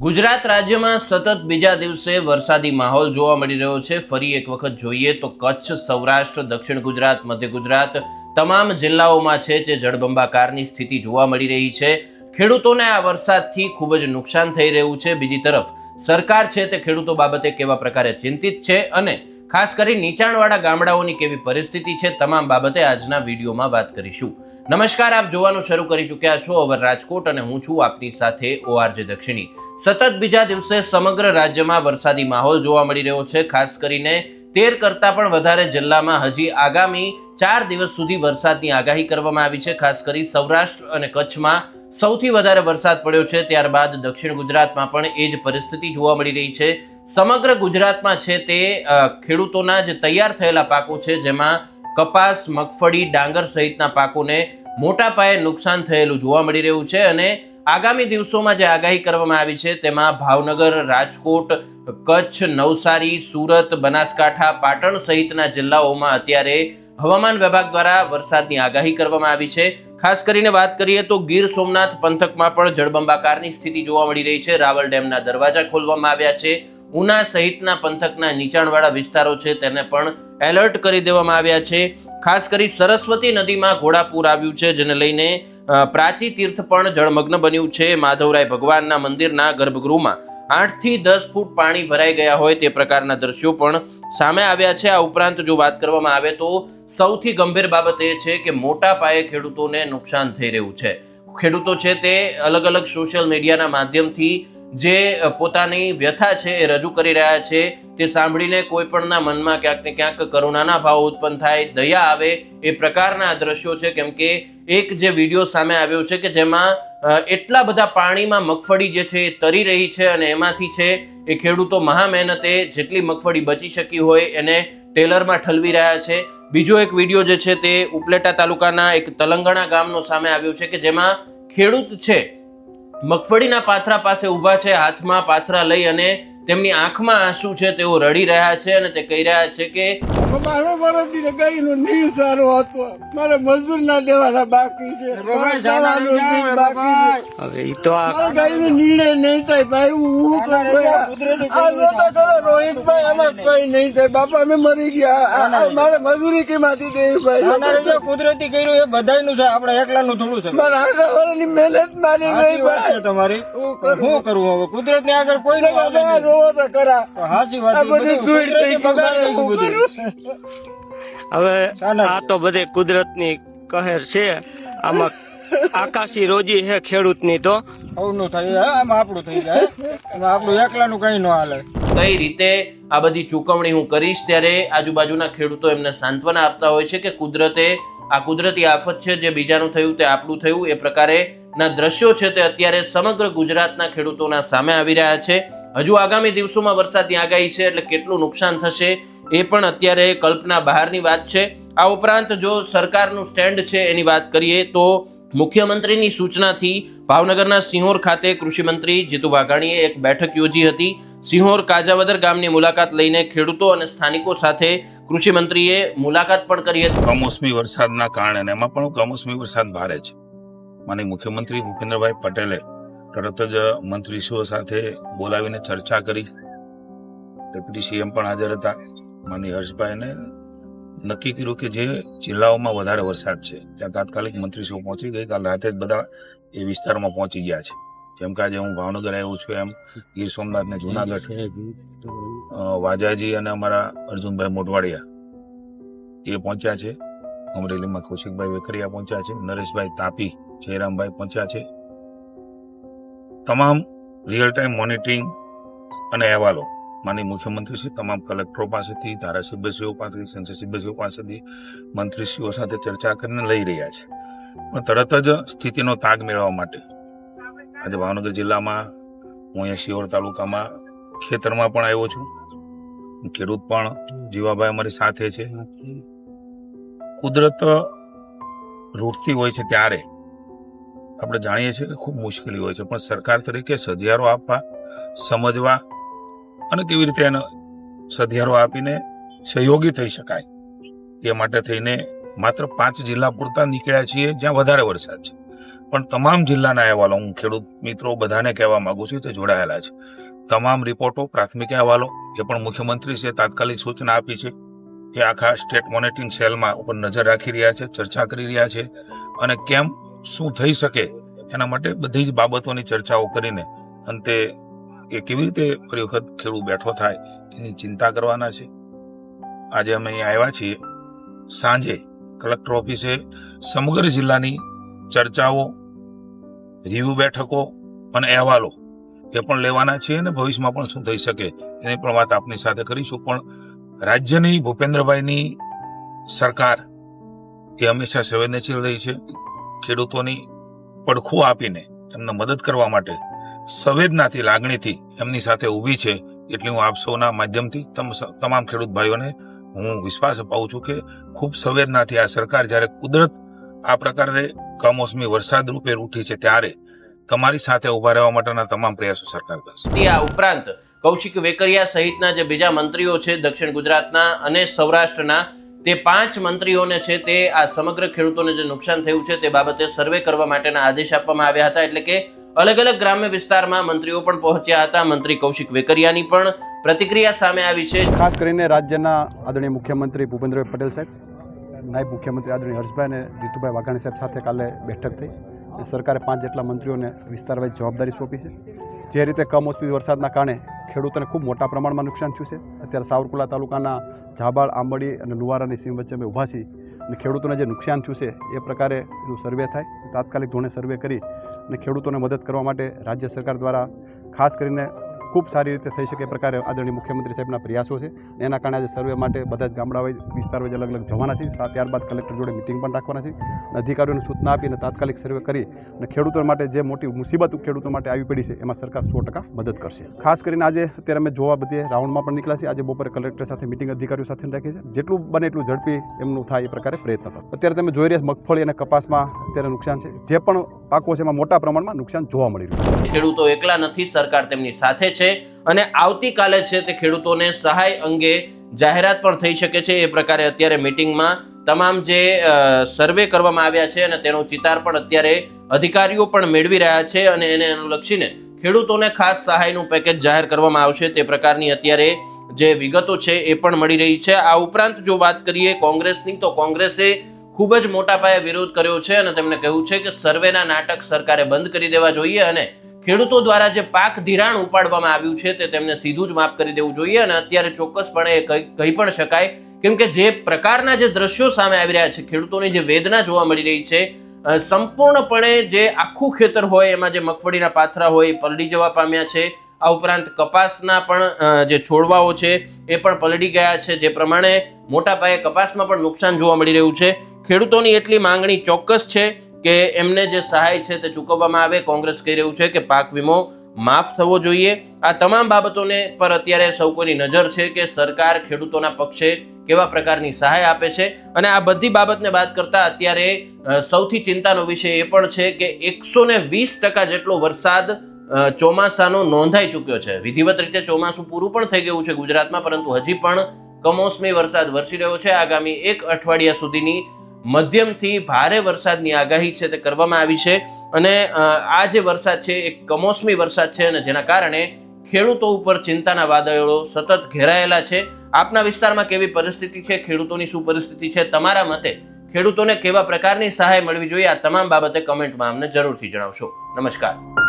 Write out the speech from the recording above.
ગુજરાત રાજ્યમાં સતત બીજા દિવસે વરસાદી માહોલ જોવા મળી રહ્યો છે. ફરી એક વખત જોઈએ તો કચ્છ, સૌરાષ્ટ્ર, દક્ષિણ ગુજરાત, મધ્ય ગુજરાત તમામ જિલ્લાઓમાં છે જે જળબંબાકારની સ્થિતિ જોવા મળી રહી છે. ખેડૂતોને આ વરસાદથી ખૂબ જ નુકસાન થઈ રહ્યું છે. બીજી તરફ, સરકાર છે તે ખેડૂતો બાબતે કેવા પ્રકારે ચિંતિત છે અને ખાસ કરી નીચાણવાળા ગામડાઓની કેવી પરિસ્થિતિ છે તમામ બાબતે આજના વિડીયોમાં વાત કરીશું. નમસ્કાર, આપ જોવાનું શરૂ કરી ચૂક્યા છો અવર રાજકોટ અને હું છું આપની સાથે ઓઆરજે દક્ષિણી. સતત બીજા દિવસે સમગ્ર રાજ્યમાં વરસાદી માહોલ જોવા મળી રહ્યો છે. ખાસ કરીને તેર કરતાં પણ વધારે જિલ્લામાં હજી આગામી ચાર દિવસ સુધી વરસાદની આગાહી કરવામાં આવી છે. ખાસ કરી સૌરાષ્ટ્ર અને કચ્છમાં સૌથી વધારે વરસાદ પડ્યો છે. ત્યારબાદ દક્ષિણ ગુજરાતમાં પણ એ જ પરિસ્થિતિ જોવા મળી રહી છે. સમગ્ર ગુજરાતમાં છે તે ખેડૂતોના જે તૈયાર થયેલા પાકો છે, જેમાં કપાસ, મગફળી, ડાંગર સહિતના પાકોને મોટા પાયે નુકસાન થયેલું જોવા મળી રહ્યું છે અને આગામી દિવસોમાં જે આગાહી કરવામાં આવી છે તેમાં ભાવનગર, રાજકોટ, કચ્છ, નવસારી, સુરત, બનાસકાંઠા, પાટણ સહિતના જિલ્લાઓમાં અત્યારે હવામાન વિભાગ દ્વારા વરસાદની આગાહી કરવામાં આવી છે. ખાસ કરીને વાત કરીએ તો ગીર સોમનાથ પંથકમાં પણ જળબંબાકારની સ્થિતિ જોવા મળી રહી છે. રાવલ ડેમના દરવાજા ખોલવામાં આવ્યા છે. ઉના સહિતના પંથકના નીચાણવાળા વિસ્તારો છે તેને પણ એલર્ટ કરી દેવામાં આવ્યા છે. ખાસ કરી સરસ્વતી નદીમાં ઘોડાપૂર આવ્યું છે, જેને લઈને પ્રાચી તીર્થ પણ જળમગ્ન બન્યું છે. માધવરાય ભગવાનના મંદિરના ગર્ભગૃહમાં આઠથી દસ ફૂટ પાણી ભરાઈ ગયા હોય તે પ્રકારના દ્રશ્યો પણ સામે આવ્યા છે. આ ઉપરાંત જો વાત કરવામાં આવે તો સૌથી ગંભીર બાબત એ છે કે મોટા પાયે ખેડૂતોને નુકસાન થઈ રહ્યું છે. ખેડૂતો છે તે અલગ અલગ સોશિયલ મીડિયાના માધ્યમથી જે પોતાની વ્યથા છે એ રજૂ કરી રહ્યા છે, તે સાંભળીને કોઈ પણના મનમાં ક્યાંક ને ક્યાંક કરુણાના ભાવ ઉત્પન્ન થાય, દયા આવે, એ પ્રકારના દ્રશ્યો છે. કેમ કે એક જે વીડિયો સામે આવ્યો છે કે જેમાં એટલા બધા પાણીમાં મગફળી જે છે એ તરી રહી છે અને એમાંથી છે એ ખેડૂતો મહા મહેનતે જેટલી મગફળી બચી શકી હોય એને ટેલરમાં ઠલવી રહ્યા છે. બીજો એક વીડિયો જે છે તે ઉપલેટા તાલુકાના એક તલંગણા ગામનો સામે આવ્યો છે કે જેમાં ખેડૂત છે મગફળીના પાથરા પાસે ઊભા છે, હાથમાં પાથરા લઈ અને તેમની આંખમાં આંસુ છે, તેઓ રડી રહ્યા છે અને તે કહી રહ્યા છે કે મારો વર્ષથી ગાયનું નીર સારો હતો. મારે મજૂર ના દેવાના બાકી છે. મારે ખાવાનું નીર બાકી છે. હવે ઈ તો આ ગાયનું નીરે નહીં થાય ભાઈ હું હું કરું ભાઈ? આ જોતા ખરા રોહિતભાઈ આમાં કઈ નહીં થાય. બાપા અમે મરી ગયા. મારે મજૂરી કેમાંથી દેવી ભાઈ? કુદરતી કર્યું એ બધાયનું છે. આપણે એકલાનું થોડું છે. મારા આખા વર્ષની મહેનત મારી ગઈ ભાઈ. તમારી. હું શું કરવું હવે? કુદરતની આગળ કોઈ તમે રોવો તો ખરા. સાચી વાત બધી બધું થઈ ગયું હું હવે આ તો બધે કુદરતની કહેર છે. આમાં આકાશી રોજી છે ખેડૂતની તો. સૌનું થઈ જાય આમ આપણું થઈ જાય. અને આપણું એકલાનું કઈ ન હાલે. કઈ રીતે આ બધી ચૂકવણી હું કરીશ ત્યારે આજુબાજુના ખેડૂતો એમને સાંત્વના આપતા હોય છે કે કુદરતે આ કુદરતી આફત છે જે બીજાનું થયું તે આપણું થયું. એ પ્રકારે ના દ્રશ્યો છે તે અત્યારે સમગ્ર ગુજરાતના ખેડૂતોના સામે આવી રહ્યા છે. હજુ આગામી દિવસોમાં વરસાદની આગાહી છે એટલે કેટલું નુકસાન થશે એ પણ અત્યારે કલ્પના બહારની વાત છે. આ ઉપરાંત જો સરકારનું સ્ટેન્ડ છે એની વાત કરીએ તો મુખ્યમંત્રીની સૂચનાથી ભાવનગરના સિંહોર ખાતે કૃષિમંત્રી જીતુ વાઘાણીએ એક બેઠક યોજી હતી. સિંહોર કાજાવદર ગામની મુલાકાત લઈને ખેડૂતો અને સ્થાનિકો સાથે કૃષિમંત્રીએ મુલાકાત પણ કરી હતી. કમોસમી વરસાદના કારણે એમાં પણ કમોસમી વરસાદ ભારે છે. માનીય મુખ્યમંત્રી ભૂપેન્દ્રભાઈ પટેલે તરત જ મંત્રીશ્રીઓ સાથે બોલાવીને ચર્ચા કરી. ડેપ્યુટી સીએમ પણ હાજર હતા. માનીય હર્ષભાઈને નક્કી કર્યું કે જે જિલ્લાઓમાં વધારે વરસાદ છે ત્યાં તાત્કાલિક મંત્રીશ્રીઓ પહોંચી ગઈ. કાલ રાતે જ બધા એ વિસ્તારમાં પહોંચી ગયા છે. જેમ કે આજે હું ભાવનગર આવ્યો છું એમ ગીર સોમનાથ ને જુનાગઢ. વાજાજી અને અમારા અર્જુનભાઈ મોટવાડિયા એ પહોંચ્યા છે. અમરેલીમાં કૌશિકભાઈ વેકરિયા પહોંચ્યા છે. નરેશભાઈ તાપી જયરામભાઈ પહોંચ્યા છે. તમામ રિયલ ટાઈમ મોનિટરિંગ અને અહેવાલો માની મુખ્યમંત્રીશ્રી તમામ કલેક્ટરો પાસેથી ધારાસભ્યશ્રીઓ પાસેથી સંસદ સભ્યશ્રીઓ પાસેથી મંત્રીશ્રીઓ સાથે ચર્ચા કરીને લઈ રહ્યા છે. પણ તરત જ સ્થિતિનો તાગ મેળવવા માટે આજે ભાવનગર જિલ્લામાં હું અહીંયા શિહોર તાલુકામાં ખેતરમાં પણ આવ્યો છું. ખેડૂત પણ જીવાભાઈ અમારી સાથે છે. કુદરત રૂટતી હોય છે ત્યારે આપણે જાણીએ છીએ કે ખૂબ મુશ્કેલી હોય છે. પણ સરકાર તરીકે સધિયારો આપવા, સમજવા અને કેવી રીતે એનો સધિયારો આપીને સહયોગી થઈ શકાય. તે માટે થઈને માત્ર પાંચ જિલ્લા પૂરતા નીકળ્યા છીએ, જ્યાં વધારે વરસાદ છે. પણ તમામ જિલ્લાના અહેવાલો, હું ખેડૂત મિત્રો બધાને કહેવા માંગુ છું, તે જોડાયેલા છે. તમામ રિપોર્ટો, પ્રાથમિક અહેવાલો, એ પણ મુખ્યમંત્રીશ્રીએ તાત્કાલિક સૂચના આપી છે. એ આખા સ્ટેટ મોનિટરિંગ સેલમાં ઉપર નજર રાખી રહ્યા છે, ચર્ચા કરી રહ્યા છે અને કેમ, શું થઈ શકે, એના માટે બધી જ બાબતોની ચર્ચાઓ કરીને અંતે એ કેવી રીતે ફરી વખત ખેડૂત બેઠો થાય એની ચિંતા કરવાના છે? આજે અમે અહીંયા આવ્યા છીએ. સાંજે કલેક્ટર ઓફિસે સમગ્ર જિલ્લાની ચર્ચાઓ, રિવ્યુ બેઠકો અને અહેવાલો એ પણ લેવાના છે અને ભવિષ્યમાં પણ શું થઈ શકે એની પણ વાત આપની સાથે કરીશું. પણ રાજ્યની ભૂપેન્દ્રભાઈની સરકાર એ હંમેશા સંવેદનશીલ રહી છે. ખેડૂતોની પડખું આપીને એમને મદદ કરવા માટે સંવેદનાથી, લાગણીથી એમની સાથે ઊભી છે એટલે હું આપ સૌના માધ્યમથી તમ- તમામ ખેડૂત ભાઈઓને હું વિશ્વાસ અપાવું છું કે ખૂબ સંવેદનાથી આ સરકાર જ્યારે કુદરત આ પ્રકારે કમોસમી વરસાદ રૂપે ઉઠી છે ત્યારે તમારી સાથે ઊભા રહેવા માટેના તમામ પ્રયાસો સરકાર કરશે. આ ઉપરાંત કૌશિક વેકરિયા સહિતના જે બીજા મંત્રીઓ છે દક્ષિણ ગુજરાતના અને સૌરાષ્ટ્રના, તે પાંચ મંત્રીઓને છે તે આ સમગ્ર ખેડૂતોને જે નુકસાન થયું છે તે બાબતે સર્વે કરવા માટેના આદેશ આપવામાં આવ્યા હતા. એટલે કે અલગ અલગ ગ્રામ્ય વિસ્તારમાં મંત્રીઓ પણ પહોંચ્યા હતા. મંત્રી કૌશિક વેકરિયાની પણ પ્રતિક્રિયા સામે આવી છે. ખાસ કરીને રાજ્યના આદરણીય મુખ્યમંત્રી ભૂપેન્દ્રભાઈ પટેલ સાહેબ, નાયબ મુખ્યમંત્રી આદરણીય હર્ષભાઈ અને જીતુભાઈ વાઘાણી સાહેબ સાથે કાલે બેઠક થઈ. સરકારે પાંચ જેટલા મંત્રીઓને વિસ્તારવાઇઝ જવાબદારી સોંપી છે. જે રીતે કમોસમી વરસાદના કારણે ખેડૂતોને ખૂબ મોટા પ્રમાણમાં નુકસાન થયું છે. અત્યારે સાવરકુલા તાલુકાના ઝાબાળ, આંબડી અને લુવારાની સીમ વચ્ચે અમે ઊભા છીએ અને ખેડૂતોને જે નુકસાન થયું છે, એ પ્રકારે એનું સર્વે થાય. તાત્કાલિક ધોરણે સર્વે કરી અને ખેડૂતોને મદદ કરવા માટે રાજ્ય સરકાર દ્વારા ખાસ કરીને ખૂબ સારી રીતે થઈ શકે પ્રકારે આદરણીય મુખ્યમંત્રી સાહેબના પ્રયાસો છે એના કારણે આજે સર્વે માટે બધા જ ગામડા વાઇઝ વિસ્તાર વાઇઝ અલગ અલગ જવાના છે ત્યારબાદ કલેક્ટર જોડે મિટિંગ પણ રાખવાના છે અધિકારીઓને સૂચના આપીને તાત્કાલિક સર્વે કરી અને ખેડૂતો માટે જે મોટી મુસીબત ખેડૂતો માટે આવી પડી છે, એમાં સરકાર સો ટકા મદદ કરશે. ખાસ કરીને આજે અત્યારે અમે જોવા બધે રાઉન્ડમાં પણ નીકળ્યા છીએ. આજે બપોરે કલેક્ટર સાથે મિટિંગ અધિકારીઓ સાથે રાખી છે જેટલું બને એટલું ઝડપી એમનું થાય એ પ્રકારે પ્રયત્ન કરો. અત્યારે તમે જોઈ રહ્યા મગફળી અને કપાસમાં અત્યારે નુકસાન છે. જે પણ પાકો છે એમાં મોટા પ્રમાણમાં નુકસાન જોવા મળી રહ્યું છે. ખેડૂતો એકલા નથી, સરકાર તેમની સાથે છે. અને આવતીકાલે છે તે ખેડૂતોને સહાય અંગે જાહેરાત પણ થઈ શકે છે. એ પ્રકારે અત્યારે મિટિંગમાં તમામ જે સર્વે કરવામાં આવ્યા છે અને તેનો ચિતાર પણ અત્યારે અધિકારીઓ પણ મેળવી રહ્યા છે અને એને અનુલક્ષીને ખેડૂતોને ખાસ સહાયનું પેકેજ જાહેર કરવામાં આવશે. તે પ્રકારની અત્યારે જે વિગતો છે એ પણ મળી રહી છે. આ ઉપરાંત જો વાત કરીએ કોંગ્રેસની, તો કોંગ્રેસે ખૂબ જ મોટા પાયે વિરોધ કર્યો છે અને તેમણે કહ્યું છે કે સર્વેના નાટક સરકારે બંધ કરી દેવા જોઈએ અને ખેડૂતો દ્વારા જે પાક ધિરાણ ઉપાડવામાં આવ્યું છે તે તેમને સીધું જ માફ કરી દેવું જોઈએ અને અત્યારે ચોક્કસપણે એ કહી પણ શકાય. કેમ કે જે પ્રકારના જે દ્રશ્યો સામે આવી રહ્યા છે, ખેડૂતોની જે વેદના જોવા મળી રહી છે સંપૂર્ણપણે જે આખું ખેતર હોય, એમાં જે મગફળીના પાથરા હોય, એ પલડી જવા પામ્યા છે. આ ઉપરાંત કપાસના પણ જે છોડવાઓ છે, એ પણ પલડી ગયા છે. જે પ્રમાણે મોટા પાયે કપાસમાં પણ નુકસાન જોવા મળી રહ્યું છે. ખેડૂતોની એટલી માંગણી ચોક્કસ છે. કે એમને જે સહાય છે તે ચૂકવવામાં આવે, કોંગ્રેસ કહી રહ્યું છે કે પાક વીમો માફ થવો જોઈએ. આ તમામ બાબતોને પર અત્યારે સૌ કોઈની નજર છે કે સરકાર ખેડૂતોના પક્ષે કેવા પ્રકારની સહાય આપે છે. અને આ બધી બાબતને બાદ કરતા અત્યારે સૌથી ચિંતાનો વિષય એ પણ છે કે એકસો ને વીસ ટકા જેટલો વરસાદ ચોમાસાનો નોંધાઈ ચૂક્યો છે. વિધિવત રીતે ચોમાસું પૂરું પણ થઈ ગયું છે ગુજરાતમાં, પરંતુ હજી પણ કમોસમી વરસાદ વરસી રહ્યો છે. આગામી એક અઠવાડિયા સુધીની મધ્યમથી ભારે વરસાદની આગાહી છે તે કરવામાં આવી છે. અને આ જે વરસાદ છે એ કમોસમી વરસાદ છે અને જેના કારણે ખેડૂતો ઉપર ચિંતાના વાદળો સતત ઘેરાયેલા છે. આપના વિસ્તારમાં કેવી પરિસ્થિતિ છે? ખેડૂતોની શું પરિસ્થિતિ છે? તમારા મતે ખેડૂતોને કેવા પ્રકારની સહાય મળવી જોઈએ? આ તમામ બાબતે કમેન્ટમાં અમને જરૂરથી જણાવશો. નમસ્કાર.